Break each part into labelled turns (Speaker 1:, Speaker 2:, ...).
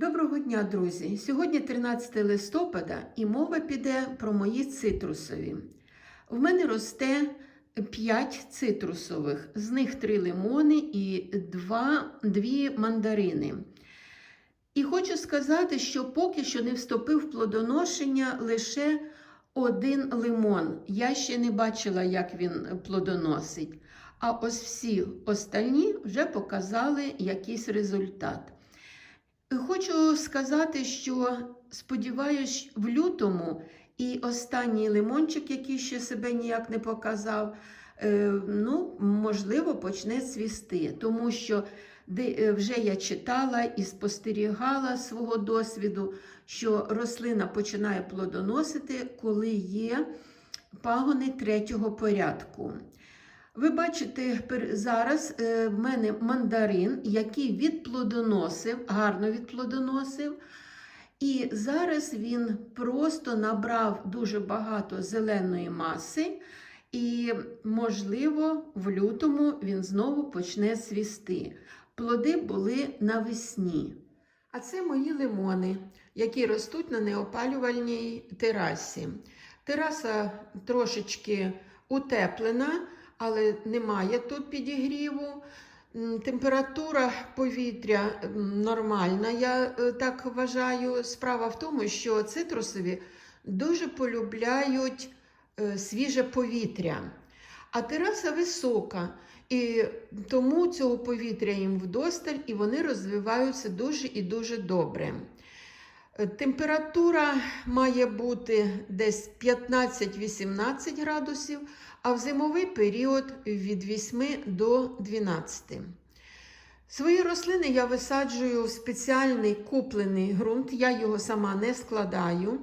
Speaker 1: Доброго дня, друзі! Сьогодні 13 листопада і мова піде про мої цитрусові. В мене росте 5 цитрусових, з них 3 лимони і 2, 2 мандарини. І хочу сказати, що поки що не вступив в плодоношення лише один лимон. Я ще не бачила, як він плодоносить. А ось всі остальні вже показали якийсь результат. Хочу сказати, що сподіваюсь, в лютому і останній лимончик, який ще себе ніяк не показав, е, ну, можливо, почне цвісти, тому що е, вже я читала і спостерігала свого досвіду, що рослина починає плодоносити, коли є пагони третього порядку. Ви бачите, зараз е, в мене мандарин, який відплодоносив, гарно відплодоносив. І зараз він просто набрав дуже багато зеленої маси, і, можливо, в лютому він знову почне свісти. Плоди були навесні. А це мої лимони, які ростуть на неопалювальній терасі. Тераса трошечки утеплена, але немає тут підігріву. Температура повітря нормальна, я е, так вважаю. Справа в тому, що цитрусові дуже полюбляють е, свіже повітря. А тераса висока, і тому цього повітря їм вдосталь, і вони розвиваються дуже і дуже добре. Е, Температура має бути десь 15-18 градусів, а в зимовий період від 8 до 12. Свої рослини я висаджую в спеціальний куплений ґрунт, я його сама не складаю.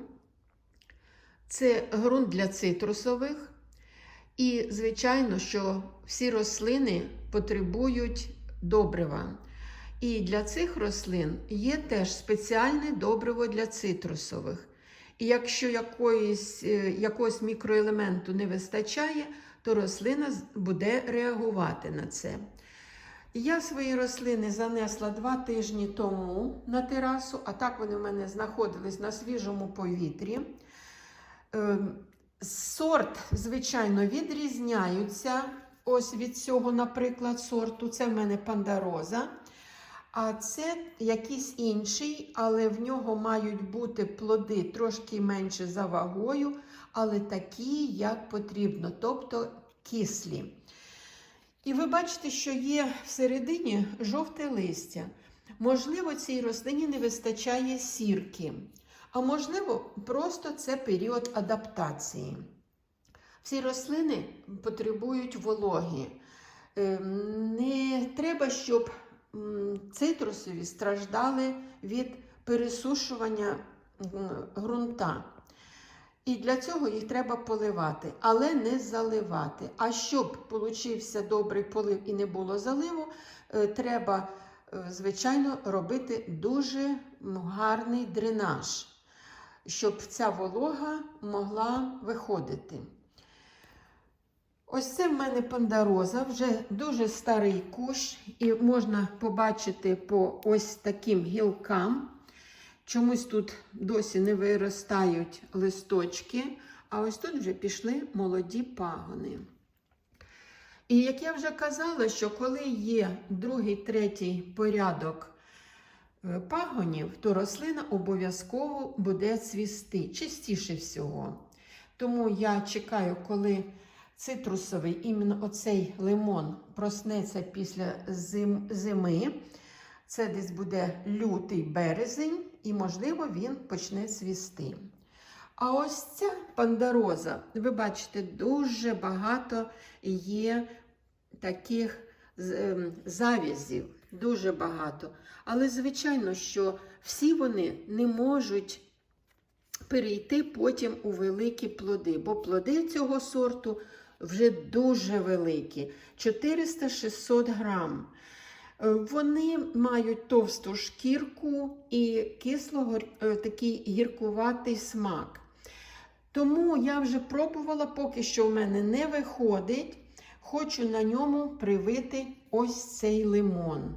Speaker 1: Це ґрунт для цитрусових. І, звичайно, що всі рослини потребують добрива. І для цих рослин є теж спеціальне добриво для цитрусових. І якщо якоїсь, е, якогось мікроелементу не вистачає, то рослина буде реагувати на це. Я свої рослини занесла два тижні тому на терасу, а так вони в мене знаходились на свіжому повітрі. Ем, Сорт, звичайно, відрізняються. Ось від цього, наприклад, сорту. Це в мене пандароза. А це якийсь інший, але в нього мають бути плоди трошки менше за вагою, але такі, як потрібно, тобто кислі. І ви бачите, що є всередині жовте листя. Можливо, цій рослині не вистачає сірки, а можливо, просто це період адаптації. Всі рослини потребують вологи. Ем, Не треба, щоб цитрусові страждали від пересушування ґрунта. І для цього їх треба поливати, але не заливати. А щоб получився добрий полив і не було заливу, е, треба, е, звичайно, робити дуже гарний дренаж, щоб ця волога могла виходити. Ось це в мене пандароза, вже дуже старий кущ, і можна побачити по ось таким гілкам. Чомусь тут досі не виростають листочки, а ось тут вже пішли молоді пагони. І як я вже казала, що коли є другий, третій порядок е, пагонів, то рослина обов'язково буде цвісти, частіше всього. Тому я чекаю, коли цитрусовий, іменно оцей лимон проснеться після зим, зими. Це десь буде лютий березень, і, можливо, він почне цвісти. А ось ця пандароза, ви бачите, дуже багато є таких ем, завязів, дуже багато. Але, звичайно, що всі вони не можуть перейти потім у великі плоди, бо плоди цього сорту вже дуже великі 400-600 грам. Е, Вони мають товсту шкірку і кисло такий гіркуватий смак. Тому я вже пробувала, поки що в мене не виходить. Хочу на ньому привити ось цей лимон.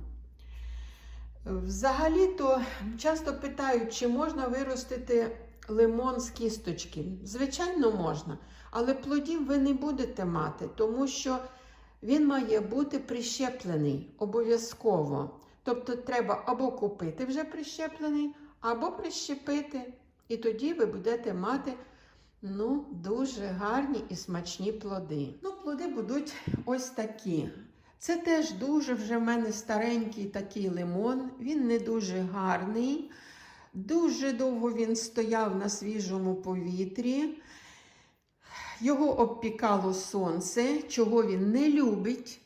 Speaker 1: Взагалі-то часто питають, чи можна виростити лимон з кісточки. Звичайно, можна, але плодів ви не будете мати, тому що він має бути прищеплений обов'язково. Тобто треба або купити вже прищеплений, або прищепити. І тоді ви будете мати ну, дуже гарні і смачні плоди. Ну, плоди будуть ось такі. Це теж дуже вже в мене старенький такий лимон. Він не дуже гарний. Дуже довго він стояв на свіжому повітрі. Його обпікало сонце, чого він не любить.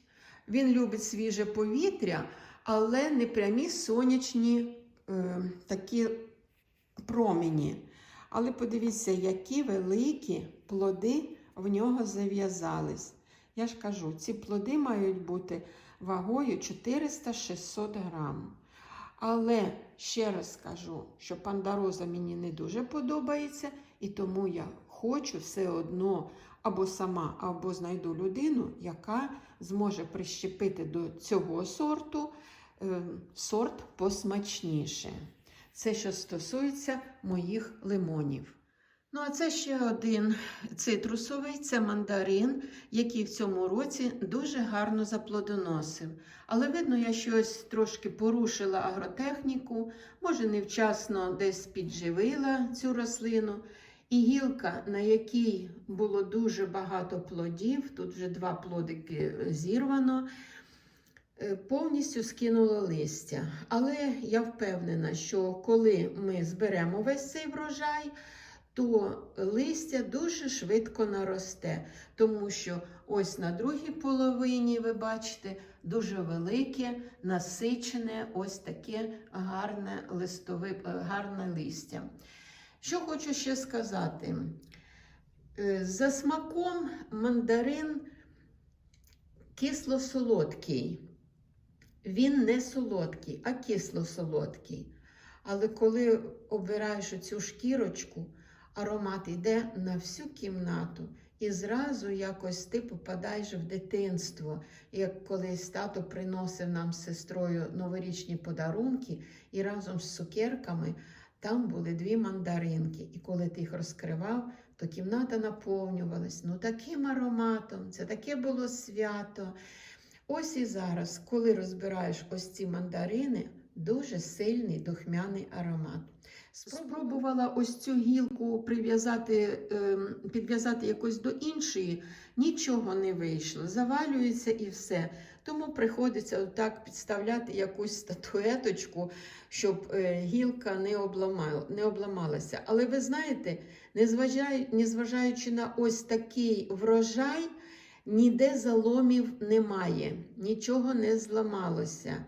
Speaker 1: Він любить свіже повітря, але не прямі сонячні е, такі промені. Але подивіться, які великі плоди в нього зав'язались. Я ж кажу, ці плоди мають бути вагою 400-600 грам. Але ще раз скажу, що пандароза мені не дуже подобається, і тому я хочу все одно або сама, або знайду людину, яка зможе прищепити до цього сорту е, сорт посмачніше. Це що стосується моїх лимонів. Ну, а це ще один цитрусовий, це мандарин, який в цьому році дуже гарно заплодоносив. Але видно, я щось трошки порушила агротехніку, може, невчасно десь підживила цю рослину. І гілка, на якій було дуже багато плодів, тут вже два плодики зірвано, е, повністю скинуло листя. Але я впевнена, що коли ми зберемо весь цей врожай, то листя дуже швидко наросте, тому що ось на другій половині, ви бачите, дуже велике, насичене, ось таке гарне листове, е, гарне листя. Що хочу ще сказати? Е, За смаком мандарин кисло-солодкий. Він не солодкий, а кисло-солодкий. Але коли обираєш оцю шкірочку, аромат йде на всю кімнату. І зразу якось ти попадаєш в дитинство. Як колись тато приносив нам з сестрою новорічні подарунки, і разом з цукерками там були дві мандаринки. І коли ти їх розкривав, то кімната наповнювалась ну таким ароматом, це таке було свято. Ось і зараз, коли розбираєш ось ці мандарини, дуже сильний духмяний аромат. Спробувала ось цю гілку прив'язати, ем, підв'язати якось до іншої, нічого не вийшло, завалюється і все. Тому приходиться отак підставляти якусь статуеточку, щоб е, гілка не, обламала, не обламалася. Але ви знаєте, незважаючи на ось такий врожай, ніде заломів немає, нічого не зламалося.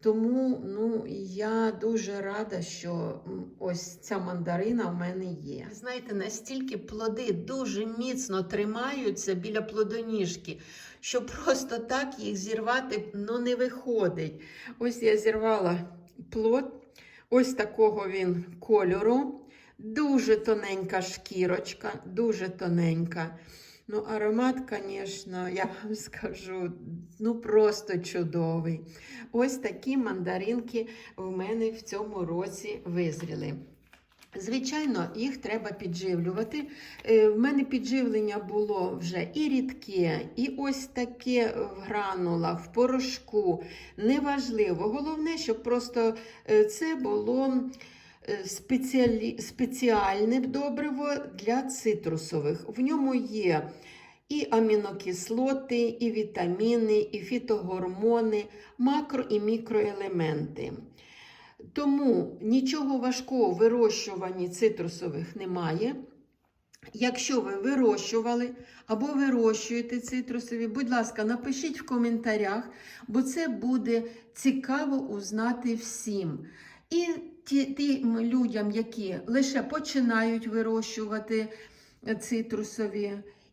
Speaker 1: Тому ну, я дуже рада, що ось ця мандарина в мене є. Знаєте, настільки плоди дуже міцно тримаються біля плодоніжки, що просто так їх зірвати ну, не виходить. Ось я зірвала плод, ось такого він кольору. Дуже тоненька шкірочка, дуже тоненька. Ну, аромат, звісно, я вам скажу, ну просто чудовий. Ось такі мандаринки в мене в цьому році визріли. Звичайно, їх треба підживлювати. Е, В мене підживлення було вже і рідке, і ось таке в гранулах, в порошку. Неважливо. Головне, щоб просто е, це було спеціалі... спеціальне добриво для цитрусових. В ньому є і амінокислоти, і вітаміни, і фітогормони, макро і мікроелементи. Тому нічого важкого в вирощуванні цитрусових немає. Якщо ви вирощували або вирощуєте цитрусові, будь ласка, напишіть в коментарях, бо це буде цікаво узнати всім. І тим людям, які лише починають вирощувати цитрусові,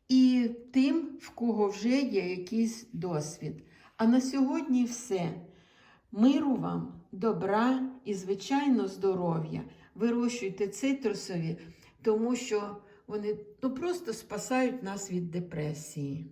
Speaker 1: і тим, в кого вже є якийсь досвід. А на сьогодні все. Миру вам, добра і, звичайно, здоров'я. Вирощуйте цитрусові, тому що вони ну, просто спасають нас від депресії.